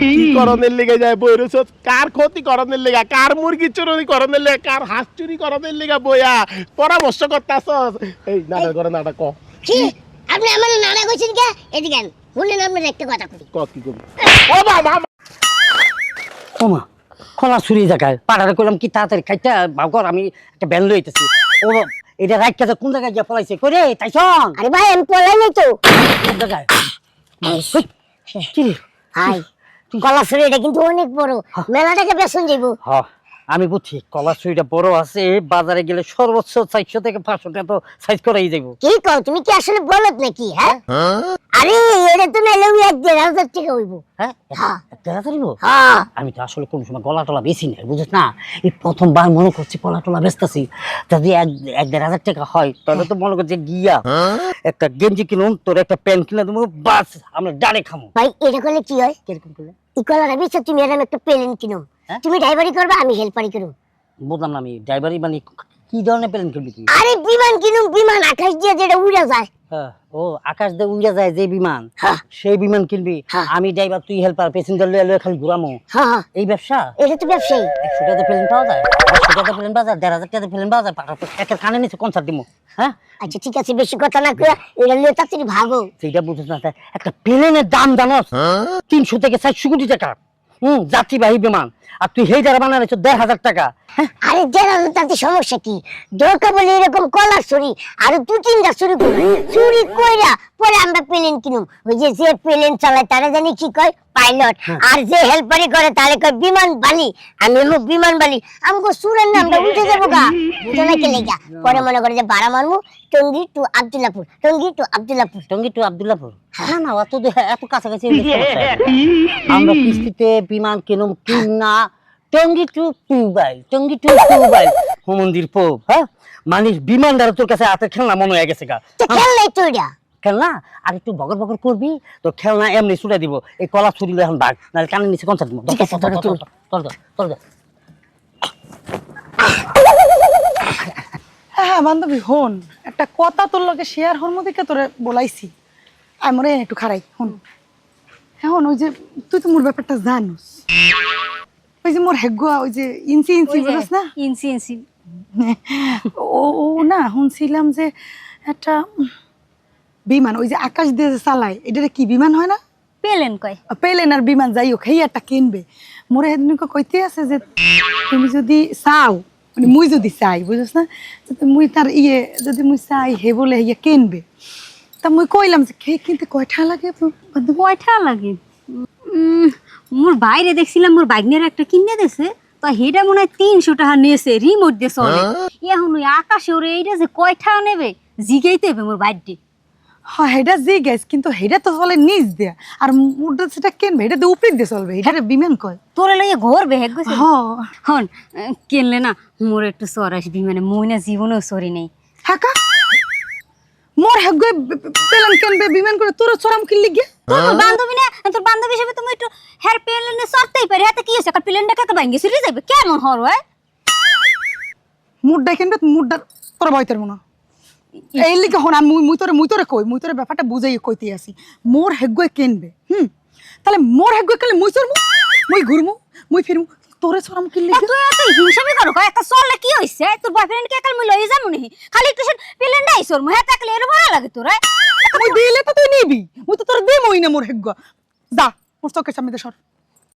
কি করণের লেগে যায় বই কার ক্ষতি করণের লেগা? কার মুরগি চুরি করণের লেগা? কার হাঁস চুরি করণের লেগা বইয়া? পরামর্শ করতেছ এই নাটক করে নাটক ক। কি? আপনি আমার নানা কইছেন কে? এদিকে আপনার একটা কথা কই ক কি ও বাবা ওমা ছুরি জায়গায় পাড়ারে কইলাম কি তাড়াতাড়ি খাইতে? ভাব কর আমি একটা ব্যান লইতেছি। ও এটা রাইট কাছে কোন জায়গায় গিয়ে পলাইছে? করে তাইছন আরে ভাই আমি পলাই নাই তো। জায়গায় কি রে? হাই গলা ছুরি এটা কিন্তু অনেক বড়। মেলাটাকে বেসন যাইব হ। আমি বুঝছি কলা ছুরিটা বড় আছে বাজারে গেলে সর্বোচ্চ চারশো থেকে পাঁচশো টাকা তো সাইজ করাই যাইব কি কও তুমি কি আসলে বলত নাকি হ্যাঁ? আরে এটা তো নাইলে ওই এক দেড় হাজার টাকা হইব। হ্যাঁ হ্যাঁ। হ্যাঁ। আমি তো আসলে কোন সময় গলা টলা বেশি নাই বুঝিস না? এই প্রথমবার মনে করছি গলা টলা বেচতেছি যদি এক এক দেড় হাজার টাকা হয় তাহলে তো মনে করছি গিয়া একটা গেঞ্জি কিনুন তোর একটা প্যান্ট কিনে দেবো বাস আমরা ডানে খামো। ভাই এটা করলে কি হয়? কীরকম করলে? ই কলার আমি তুমি এরকম একটা প্লেন কিনো। হ্যাঁ? তুমি ড্রাইভারি করবে আমি হেল্পারি করব বুঝলাম না আমি ড্রাইভারি মানে কি ধরনের প্লেন কিনবি তুই? আরে বিমান কিনুম বিমান আকাশ দিয়ে যেটা উড়ে যায় ও আকাশ দিয়ে উড়ে যায় যে বিমান হ্যাঁ। সেই বিমান কিনবি হ্যাঁ। আমি ড্রাইভার তুই হেল্পার প্যাসেঞ্জার লয়ে লয়ে খালি ঘুরামো। হ্যাঁ হ্যাঁ। এই ব্যবসা? এটা তো ব্যবসায়ী। একশো টাকা প্লেন পাওয়া যায়? একশো টাকা প্লেন পাওয়া যায় দেড় হাজার টাকা প্লেন পাওয়া যায় একের কানে নিচে কনসার্ট দিমো হ্যাঁ? আচ্ছা ঠিক আছে বেশি কথা না করে এটা নিয়ে তাড়াতাড়ি ভাগো। সেইটা বুঝিস না একটা প্লেনের দাম জানোস তিনশো থেকে চারশো কোটি টাকা। হুম যাত্রীবাহী বিমান। আর তুই সেই জায়গা বানাচ্ছ দেড় হাজার টাকা। হ্যাঁ আরে দেড় হাজার তাতে সমস্যা কি? দরকার বলে এরকম কলার চুরি আর দু তিনটা চুরি করি চুরি কইরা পরে আমরা প্লেন কিনুম। ওই যে যে প্লেন চালায় তারা জানি কি কয়? পাইলট। আর যে হেল্পারি করে তারে কয় বিমান বালি। আমি হলো বিমান বালি। আমগো সুরের নাম আমরা উঠে যাব গা। বুঝো না কে লেগা পরে মনে করে যে বাড়া মারমু Tongi to Abdullapur. Tongi to Abdullapur. Tongi to Abdullapur? না না অত এত কাছাকাছি আমরা কিস্তিতে বিমান কিনুম কিন না Tongi to Dubai Tongi to Dubai মন্দির পোপ হ্যাঁ? মানে বিমান দ্বারা তোর কাছে হাতে খেলনা মনে হয়ে গেছে গা। খেললাই খেলনা? আর একটু বগর বগর করবি তো খেলনা এমনি ছুটে দিব। এই কলা ছুরিলে এখন বাঘ নাহলে কানের নিচে কনসার্ট দিব। ঠিক আছে, তুমি। তোর তোর হ্যাঁ হ্যাঁ বান্ধবী হন। একটা কথা তোর লগে শেয়ার হর মধ্যে তোরে বলাইছি? আয় মরে একটু খারাই হন। এখন ওই যে তুই তো মোর ব্যাপারটা জানোস। ওই যে মোর হেগুয়া ওই যে ইঞ্চি ইঞ্চি বুঝছ না? ইনসি ইনসি ও না শুনছিলাম যে একটা বিমান ওই যে আকাশ দিয়ে যে চালায় এটা কি বিমান হয় না? পেলেন কয়? পেলেন আর বিমান যাই হোক সেই একটা কিনবে। মোরে সেদিন কইতে আছে যে তুমি যদি চাও মানে মুই যদি চাই বুঝছ না? মুই তার ইয়ে যদি মুই চাই হে বলে ইয়ে কিনবে। তা মুই কইলাম যে কে কিনতে কয়টা লাগে? কয়টা লাগে? মোর বাইরে দেখছিলাম মোর বাইকনের একটা কিনে দিছে। তো হেটা মনে হয় তিনশো টাকা নিয়েছে রিমোট দিয়ে চলে। এখন ওই আকাশে ওরে এইটা যে কয়টা নেবে জিগেইতে হবে মোর হ্যাঁ হেটা যে কিন্তু হেটা তো চলে নিচ দেয়া। আর মোরটা সেটা কিনবে এটা তো উপরে দিয়ে চলবে এটা বিমান কয়। তোরে লইয়ে ঘরবে হেগ গেছে? হ্যাঁ। হন কিনলে না মোর একটু সর আসবি মানে মই না জীবনেও সরি নেই। হাকা মোর হেগে পেলেন কিনবে বিমান করে? তোর চরম কিনলি গিয়ে তোর তো বান্ধবী না তোর বান্ধবী হিসেবে তুমি একটু হেয়ার প্লেনে সরতেই পারি। হাতে কি আছে কার প্লেনটা কাকে ভাঙ্গি সিরি যাবে? কেমন হর হয় মুডটা কিনবে মুডটা তোর ভয়তের মনে এই লিখে হন আমি মুই তোরে মুই তোরে কই? মুই তোরে ব্যাপারটা বুঝাই কইতে আসি। মোর হেগুয়ে কিনবে হুম? তাহলে মোর হেগুয়ে কিনলে মুই চড়মু? মুই ঘুরমু? মুই ফিরমু? তোরে চরম কিনলি তুই এত হিংসামি করো কয়? একটা চললে কি হইছে? তোর বয়ফ্রেন্ড কে কাল মুই লই যামু নি খালি একটু নাই সর মুই হাতে একলে এর ভালো লাগে তোর আমি দিলে তো তুই নিবি। মুই তো তোর দিমই না মোর হেগ্য যা মোর চোখের সামনে সর